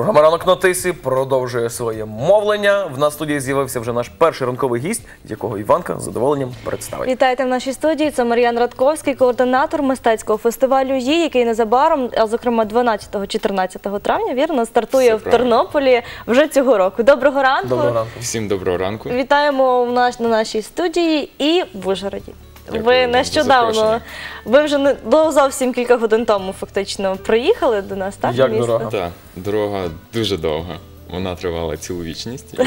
Програма ранок на тисі продовжує своє мовлення. В нас в студії з'явився вже наш перший ранковий гість, якого Іванка з задоволенням представить. Вітайте в нашій студії. Це Мар'ян Радковський, координатор мистецького фестивалю «Ї», який незабаром, а зокрема 12-14 травня, вірно, стартує в. Тернополі вже цього року. Доброго ранку. Доброго ранку. Всім доброго ранку. Вітаємо в наш, на нашій студії і в Ужгороді. Ви нещодавно, ви вже не до зовсім кілька годин тому фактично приїхали до нас, так? Як в місто? дорога? Так, дорога дуже довга. Вона тривала цілу вічність, і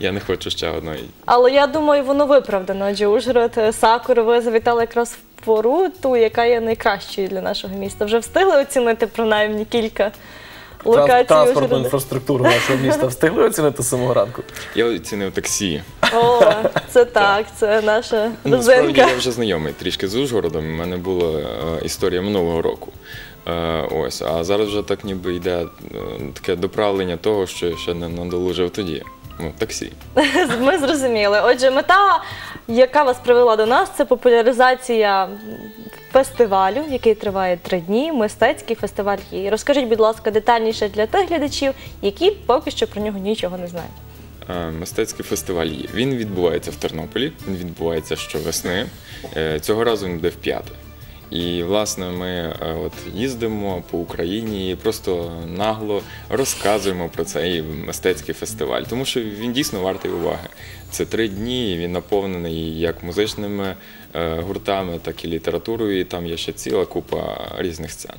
я не хочу ще одної. Але я думаю, воно виправдано, адже Ужгород, е, ви завітали якраз в пору, ту, яка є найкращою для нашого міста. Вже встигли оцінити принаймні кілька локацій Транспортну Ужгорода? інфраструктуру нашого міста встигли оцінити з самого ранку. Я оцінив таксі. О, це так, це наша Ну, Насправді я вже знайомий трішки з Ужгородом. У мене була е, історія минулого року. Е, ось, а зараз вже так ніби йде е, таке доправлення того, що я ще не надолужив тоді. Ну, таксі. Ми зрозуміли. Отже, мета, яка вас привела до нас, це популяризація фестивалю, який триває три дні. Мистецький фестиваль «Ї». Розкажіть, будь ласка, детальніше для тих глядачів, які поки що про нього нічого не знають. Е, Мистецький фестиваль є. Він відбувається в Тернополі, він відбувається щовесни. Е, Цього разу він буде в п'яте. І, власне, ми е, от їздимо по Україні і просто нагло розказуємо про цей мистецький фестиваль, тому що він дійсно вартий уваги. Це три дні, він наповнений як музичними гуртами, так і літературою. І там є ще ціла купа різних сцен.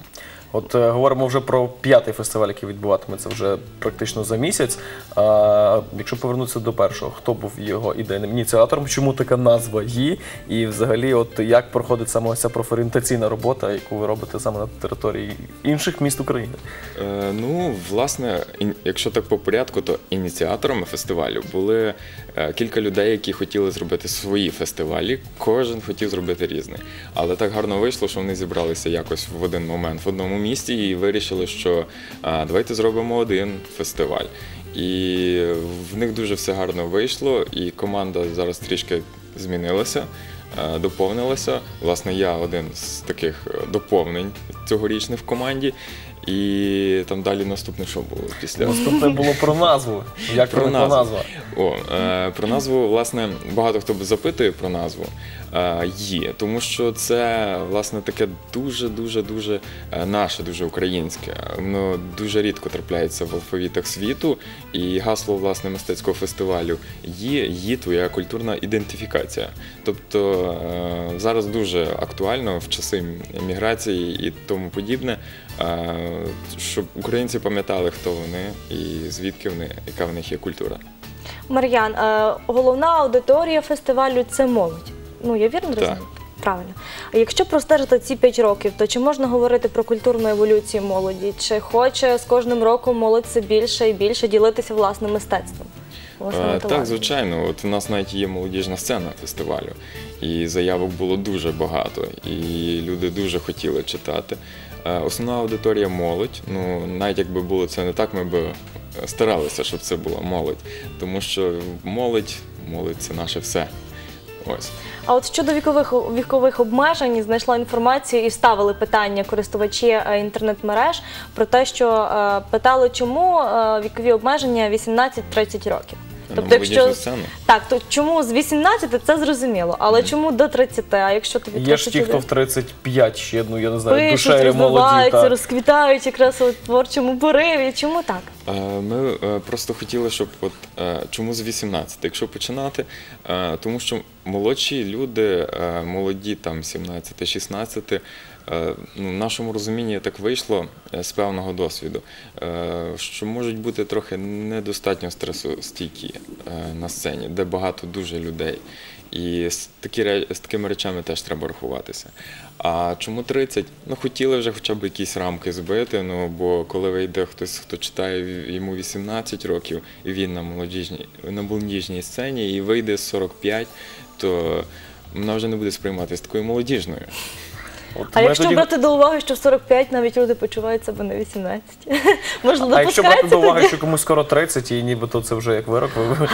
От е, говоримо вже про п'ятий фестиваль, який відбуватиметься вже практично за місяць. А, якщо повернутися до першого, хто був його ідейним ініціатором? Чому така назва «Ї»? І взагалі, от як проходить саме ця профорієнтаційна робота, яку ви робите саме на території інших міст України? Е, Ну, власне, якщо так по порядку, то ініціаторами фестивалю були е, кілька людей, які хотіли зробити свої фестивалі. Кожен хотів зробити різний. Але так гарно вийшло, що вони зібралися якось в один момент в одному місті і вирішили, що а, давайте зробимо один фестиваль. І в них дуже все гарно вийшло, і команда зараз трішки змінилася. Доповнилася. Власне, я один з таких е, доповнень цьогорічних в команді. І там далі наступне що було після Наступне було про назву. Як Про назву. назва? О, е, про назву, власне, багато хто запитує про назву. Е, є, тому що це власне таке дуже, дуже, дуже е, наше, дуже українське. Воно дуже рідко трапляється в алфавітах світу. І гасло власне мистецького фестивалю є, є твоя культурна ідентифікація. Тобто е, зараз дуже актуально в часи еміграції і тому подібне, щоб українці пам'ятали, хто вони і звідки вони, яка в них є культура. Мар'ян, головна аудиторія фестивалю це молодь. Ну, я вірно розумію? Правильно. А якщо простежити ці 5 років, то чи можна говорити про культурну еволюцію молоді? Чи хоче з кожним роком молодь все більше і більше ділитися власним мистецтвом? Е, Так, звичайно. От у нас навіть є молодіжна сцена фестивалю, і заявок було дуже багато, і люди дуже хотіли читати. Е, Основна аудиторія молодь. Ну, навіть якби було це не так, ми б старалися, щоб це була молодь. Тому що молодь, молодь це наше все. Ось. А от щодо вікових вікових обмежень знайшла інформацію і ставили питання користувачі е, інтернет-мереж про те, що е, питали, чому е, вікові обмеження 18-30 років. На молодіжну сцену? так, то чому з 18 це зрозуміло, але чому до 30? А якщо тобі Є ж ті, хто в 35 ще, ну я не знаю, пишуть, душею молоді. розвиваються, Та. розквітають якраз у творчому пориві. Чому так? Ми просто хотіли, щоб от чому з 18, якщо починати, тому що молодші люди, е, молоді там 17-16, е, ну, в нашому розумінні так вийшло е, з певного досвіду, що можуть бути трохи недостатньо стресостійкі на сцені, де багато дуже людей. І з, такі, з такими речами теж треба рахуватися. А чому 30? Ну, хотіли вже хоча б якісь рамки збити, ну бо коли вийде хтось, хто читає йому 18 років, і він на молодіжній, на молодіжній сцені, і вийде 45, то вона вже не буде сприйматися такою молодіжною. От А ми якщо тоді- брати до уваги, що в 45 навіть люди почувають себе на 18? Можливо, А якщо брати допускається до уваги, тоді? що комусь скоро 30, і нібито це вже як вирок, ви-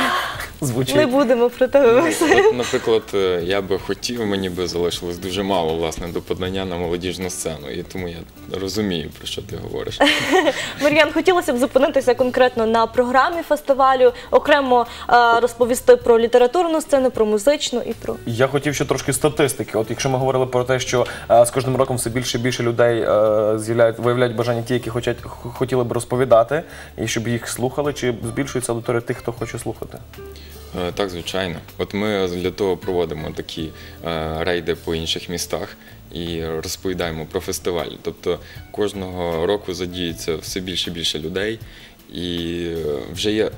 звучить. Не будемо про тебе. От, наприклад, е, я би хотів, мені би залишилось дуже мало власне до подання на молодіжну сцену, і тому я розумію, про що ти говориш. Мар'ян, хотілося б зупинитися конкретно на програмі фестивалю, окремо е, розповісти про літературну сцену, про музичну і про Я хотів ще трошки статистики. От якщо ми говорили про те, що е, з кожним роком все більше і більше людей е, з'являють, виявляють бажання ті, які хочуть, хотіли б розповідати, і щоб їх слухали, чи збільшується аудиторія тих, хто хоче слухати? Е, Так, звичайно. От ми для того проводимо такі е, рейди по інших містах і розповідаємо про фестиваль. Тобто кожного року задіється все більше і більше людей, і е, вже є.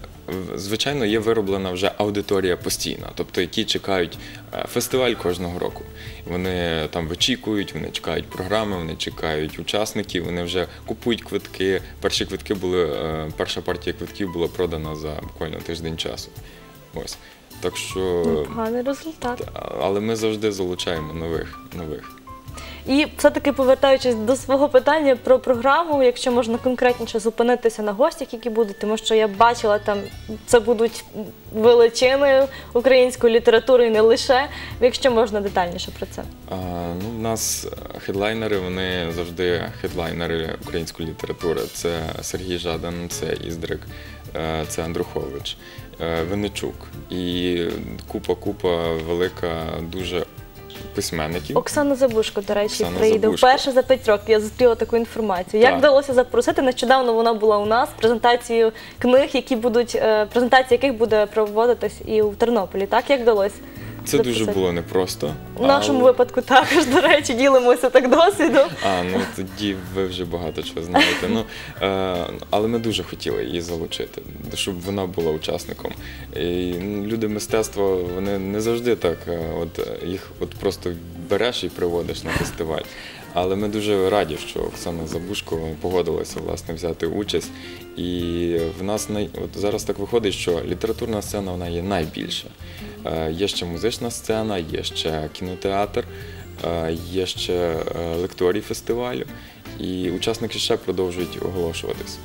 Звичайно, є вироблена вже аудиторія постійна, тобто які чекають фестиваль кожного року. Вони там вичікують, вони чекають програми, вони чекають учасників, вони вже купують квитки. Перші квитки були, перша партія квитків була продана за буквально тиждень часу. Ось. Так що, поганий результат. але ми завжди залучаємо нових нових. І все-таки повертаючись до свого питання про програму, якщо можна конкретніше зупинитися на гостях, які будуть, тому що я бачила там, це будуть величини української літератури і не лише. Якщо можна детальніше про це. А, ну, у нас хедлайнери, вони завжди хедлайнери української літератури. Це Сергій Жадан, це Іздрик, е, це Андрухович, Винничук. І купа-купа велика дуже письменників. Оксана Забушко, до речі, Оксана приїде Забушко. вперше за п'ять років. Я зустріла таку інформацію. Як Так. вдалося запросити? Нещодавно вона була у нас презентацією книг, які будуть е, презентація яких буде проводитись і у Тернополі. Так як вдалося? Це дуже записати? було непросто. У нашому але- випадку також, до речі, ділимося так досвідом. А, ну тоді ви вже багато чого знаєте. Ну, е, але ми дуже хотіли її залучити, щоб вона була учасником. І люди мистецтва вони не завжди так, е, от їх от просто береш і приводиш на фестиваль. Але ми дуже раді, що Оксана Забушко погодилася власне взяти участь. І в нас най... от зараз так виходить, що літературна сцена вона є найбільша. Е, Є ще музична сцена, є ще кінотеатр, е, є ще лекторії фестивалю, і учасники ще продовжують оголошуватись.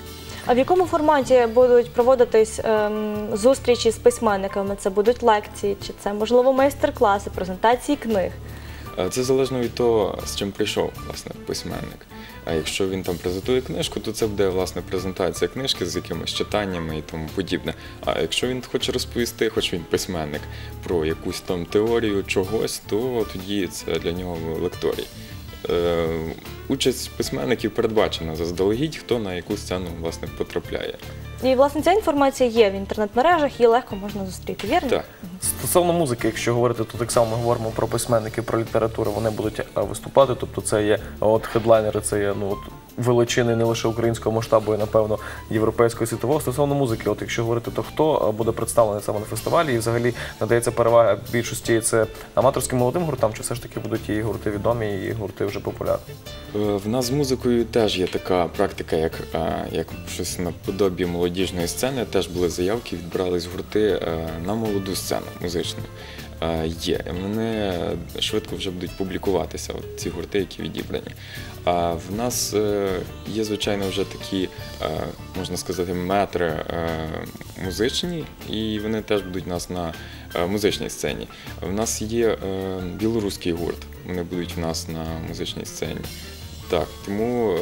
А в якому форматі будуть проводитись ем, зустрічі з письменниками? Це будуть лекції, чи це можливо майстер-класи, презентації книг? Е, Це залежно від того, з чим прийшов власне письменник. А якщо він там презентує книжку, то це буде власне презентація книжки з якимись читаннями і тому подібне. А якщо він хоче розповісти, хоч він письменник, про якусь там теорію чогось, то тоді це для нього лекторій. Е, Участь письменників передбачена заздалегідь, хто на яку сцену власне потрапляє. І власне ця інформація є в інтернет-мережах, її легко можна зустріти, вірно? Так. Стосовно музики, якщо говорити, то так само ми говоримо про письменників, про літературу, вони будуть виступати. Тобто це є от хедлайнери, це є ну от величини не лише українського масштабу, і напевно європейського світового. Стосовно музики, от якщо говорити, то хто е, буде представлений саме на фестивалі, і взагалі надається перевага більшості це аматорським молодим гуртам, чи все ж таки будуть і гурти відомі, і гурти вже популярні? Е, В нас з музикою теж є така практика, як, е, як щось наподобі молодіжної сцени. Теж були заявки, відбирались гурти на молоду сцену музичну. Є. Вони швидко вже будуть публікуватися, от ці гурти, які відібрані. А в нас е, є, звичайно, вже такі, е, можна сказати, метри е, музичні, і вони теж будуть у нас на музичній сцені. В нас є білоруський гурт, вони будуть у нас на музичній сцені. Так, тому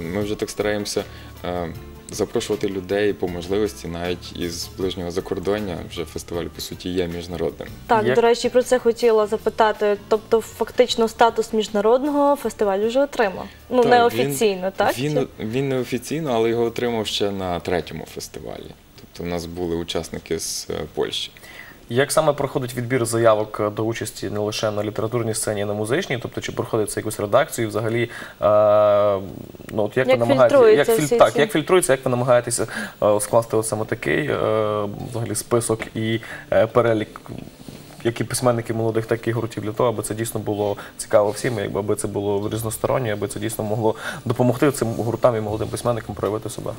ми вже так стараємося запрошувати людей по можливості навіть із ближнього закордоння. Вже фестиваль по суті є міжнародним. Так, Як- до речі, про це хотіла запитати. Тобто, фактично, статус міжнародного фестивалю вже отримав. Ну, Так, неофіційно, він, так? Він, він не офіційно, але його отримав ще на третьому фестивалі. Тобто, в нас були учасники з е, Польщі. Як саме проходить відбір заявок е, до участі не лише на літературній сцені, а й на музичній? Тобто, чи проходить це якусь редакцію? і Взагалі, е, ну от як, Як ви намагаєтеся, фільтруються як, всі так, ці- як фільтрується, як ви намагаєтеся е, скласти от саме такий е, взагалі список і е, перелік. Як і письменників молодих, так і гуртів для того, аби це дійсно було цікаво всім, якби аби це було різностороннє, аби це дійсно могло допомогти цим гуртам і молодим письменникам проявити себе.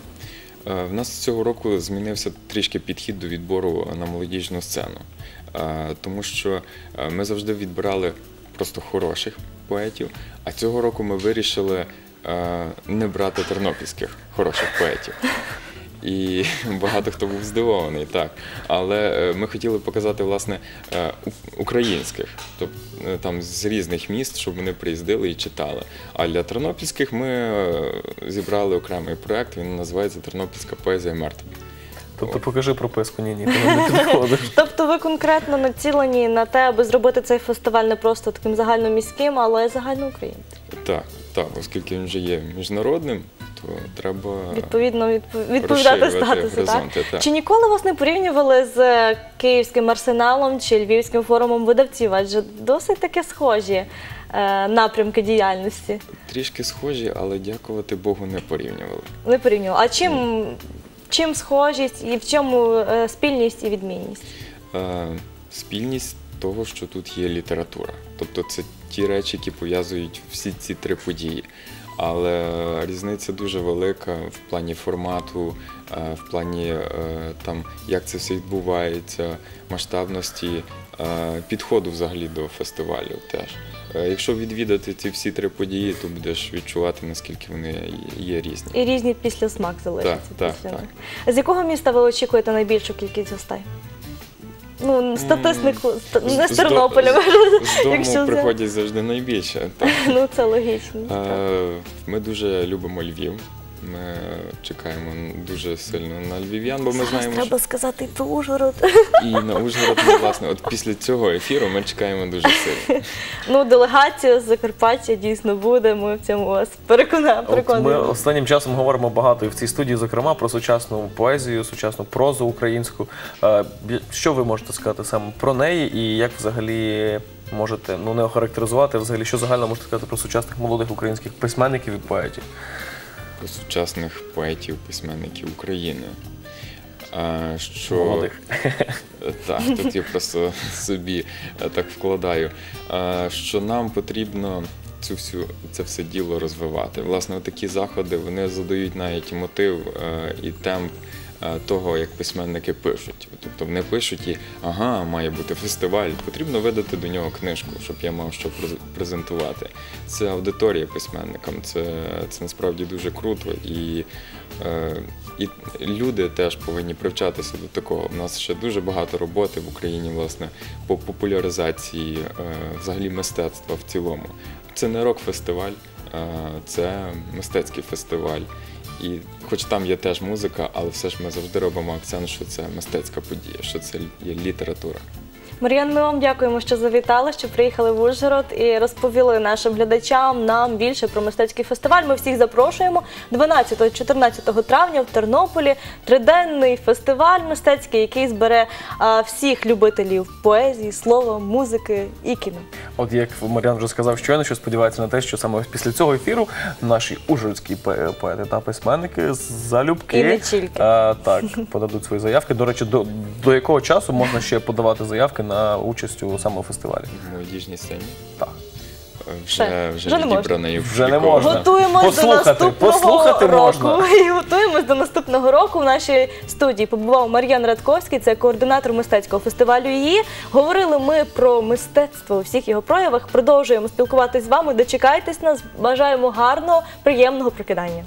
Е, В нас цього року змінився трішки підхід до відбору на молодіжну сцену, Е, тому що е, ми завжди відбирали просто хороших поетів, а цього року ми вирішили не брати тернопільських хороших поетів. І багато хто був здивований, так. Але е, ми хотіли показати власне е, українських, тобто там з різних міст, щоб вони приїздили і читали. А для тернопільських ми зібрали окремий проект. Він називається Тернопільська поезія мертва. Тобто покажи прописку, ні, ні, ти не підходиш. Тобто ви конкретно націлені на те, аби зробити цей фестиваль не просто таким загальноміським, але й загальноукраїнським. Так, так, оскільки він вже є міжнародним, то треба Відповідно, відпо- відповідати розширювати статусу. Так? горизонти, так. Чи ніколи вас не порівнювали з е, київським арсеналом чи львівським форумом видавців? Адже досить таки схожі е, напрямки діяльності. трішки схожі, але дякувати Богу не порівнювали. Не порівнювали. А чим, чим схожість і в чому е, спільність і відмінність? Е, спільність того, що тут є література. Тобто це ті речі, які пов'язують всі ці три події. Але різниця дуже велика в плані формату, е, в плані е, там, як це все відбувається, масштабності, е, підходу взагалі до фестивалю теж. Якщо відвідати ці всі три події, то будеш відчувати, наскільки вони є різні. І різні після смак залишиться. так, після так. них. З якого міста ви очікуєте найбільшу кількість гостей? Ну, статистику, mm. не з Тернополя, З дому якщо приходять завжди найбільше. Так. Ну, це логічно. А, Ми дуже любимо Львів. Ми чекаємо дуже сильно на львів'ян, бо ми Зараз знаємо, треба сказати і про Ужгород. що і на Ужгород, ми, власне, от після цього ефіру ми чекаємо дуже сильно. Ну, делегація з Закарпаття дійсно буде. Ми в цьому вас перекона- От ми останнім часом говоримо багато і в цій студії, зокрема, про сучасну поезію, сучасну прозу українську. Е, Що ви можете сказати саме про неї і як взагалі можете ну не охарактеризувати, взагалі, що загально можете сказати про сучасних молодих українських письменників і поетів? Сучасних поетів, письменників України. Що Молодих. Так, тут я просто собі е, так вкладаю. Що нам потрібно цю всю це все діло розвивати. Власне, такі заходи вони задають навіть мотив е, і темп. Е, Того, як письменники пишуть. Тобто вони пишуть і ага, має бути фестиваль, потрібно видати до нього книжку, щоб я мав що през- презентувати. Це аудиторія письменникам, це, це насправді дуже круто. І, е, і люди теж повинні привчатися до такого. У нас ще дуже багато роботи в Україні, власне, по популяризації е, взагалі мистецтва в цілому. Це не рок-фестиваль, це мистецький фестиваль. І хоч там є теж музика, але все ж ми завжди робимо акцент, що це мистецька подія, що це є література. Мар'ян, ми вам дякуємо, що завітали, що приїхали в Ужгород і розповіли нашим глядачам нам більше про мистецький фестиваль. Ми всіх запрошуємо 12-14 травня в Тернополі. Триденний фестиваль мистецький, який збере а, всіх любителів поезії, слова, музики і кіно. От як Мар'ян вже сказав щойно, що сподівається на те, що саме після цього ефіру наші ужгородські поети та письменники залюбки І не тільки. так подадуть свої заявки. До речі, до, до якого часу можна ще подавати заявки на участь у самому фестивалі? В молодіжній сцені Так. е, Ще. вже, вже, Вже не можна. відібраний Вже не можна. Готуємось Послухати, до наступного послухати року. можна. І готуємось до наступного року. В нашій студії побував Мар'ян Радковський, це координатор мистецького фестивалю. Її говорили ми про мистецтво у всіх його проявах. Продовжуємо спілкуватись з вами. Дочекайтесь нас. Бажаємо гарного, приємного прокидання.